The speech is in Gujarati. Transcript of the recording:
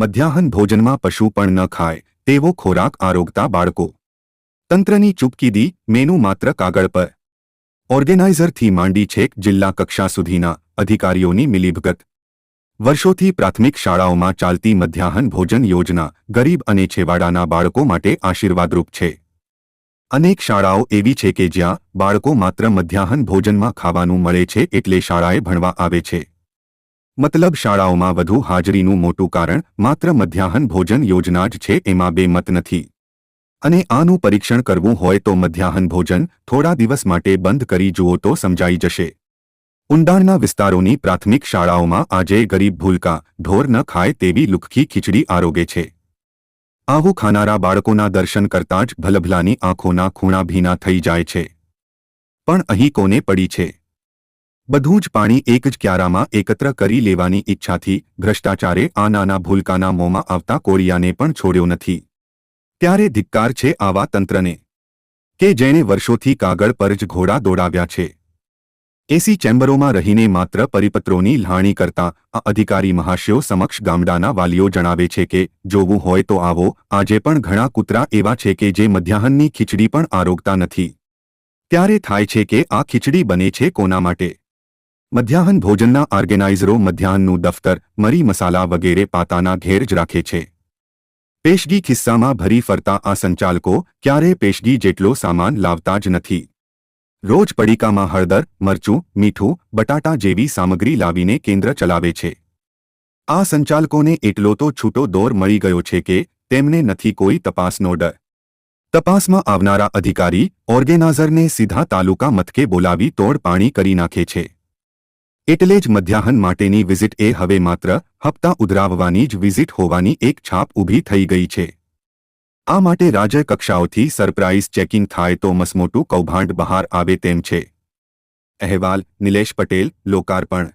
મધ્યાહન ભોજનમાં પશુ પણ ન ખાય, તેવો ખોરાક આરોગતા બાળકો. તંત્રની ચૂપકીદી મેનુ માત્ર કાગળ પર. ઓર્ગેનાઇઝરથી માંડી છેક જિલ્લા કક્ષા સુધીના અધિકારીઓની મિલીભગત. વર્ષોથી પ્રાથમિક શાળાઓમાં ચાલતી મધ્યાહન ભોજન યોજના ગરીબ અને છેવાડાના બાળકો માટે આશીર્વાદરૂપ છે. અનેક શાળાઓ એવી છે કે જ્યાં બાળકો માત્ર મધ્યાહન ભોજનમાં ખાવાનું મળે છે એટલે શાળાએ ભણવા આવે છે. મતલબ શાળાઓમાં વધુ હાજરીનું મોટું કારણ માત્ર મધ્યાહન ભોજન યોજના જ છે, એમાં બે મત નથી. અને આનું પરીક્ષણ કરવું હોય તો મધ્યાહન ભોજન થોડા દિવસ માટે બંધ કરી જુઓ તો સમજાઈ જશે. ઊંડાણના વિસ્તારોની પ્રાથમિક શાળાઓમાં આજે ગરીબ ભૂલકા ઢોર ન ખાય તેવી લુખકી ખીચડી આરોગે છે. આવું ખાનારા બાળકોના દર્શન કરતાં જ ભલભલાની આંખોના ખૂણા ભીના થઈ જાય છે. પણ અહીં કોને પડી છે? બધું જ પાણી એક જ ક્યારામાં એકત્ર કરી લેવાની ઈચ્છાથી ભ્રષ્ટાચારે આ નાના ભૂલકાના મોંમાં આવતા કોરિયાને પણ છોડ્યો નથી. ત્યારે ધિક્કાર છે આવા તંત્રને, કે જેણે વર્ષોથી કાગળ પર જ ઘોડા દોડાવ્યા છે. એસી ચેમ્બરોમાં રહીને માત્ર પરિપત્રોની લહાણી કરતા આ અધિકારી મહાશયો સમક્ષ ગામડાના વાલીઓ જણાવે છે કે, જોવું હોય તો આવો, આજે પણ ઘણા કૂતરા એવા છે કે જે મધ્યાહનની ખીચડી પણ આરોગતા નથી. ત્યારે થાય છે કે આ ખીચડી બને છે કોના માટે? મધ્યાહન ભોજનના ઓર્ગેનાઇઝરો મધ્યાહનનું દફતર, મરી મસાલા વગેરે પાતાના ઘેર જ રાખે છે. પેશગી ખિસ્સામાં ભરી ફરતા આ સંચાલકો ક્યારે પેશગી જેટલો સામાન લાવતા જ નથી. રોજ પડીકામાં હળદર, મરચું, મીઠું, બટાટા જેવી સામગ્રી લાવીને કેન્દ્ર ચલાવે છે. આ સંચાલકોને એટલો તો છૂટો દોર મળી ગયો છે કે તેમને નથી કોઈ તપાસનો ડર. તપાસમાં આવનારા અધિકારી ઓર્ગેનાઇઝરને સીધા તાલુકા મથકે બોલાવી તોડ પાણી કરી નાખે છે. એટલે જ મધ્યાહન માટેની વિઝિટ એ હવે માત્ર હપ્તા ઉધરાવવાની જ વિઝિટ હોવાની એક છાપ ઊભી થઈ ગઈ છે. આ માટે રાજ્ય કક્ષાઓથી સરપ્રાઇઝ ચેકિંગ થાય તો મસમોટું કૌભાંડ બહાર આવે તેમ છે. અહેવાલ, નિલેશ પટેલ, લોકાર્પણ.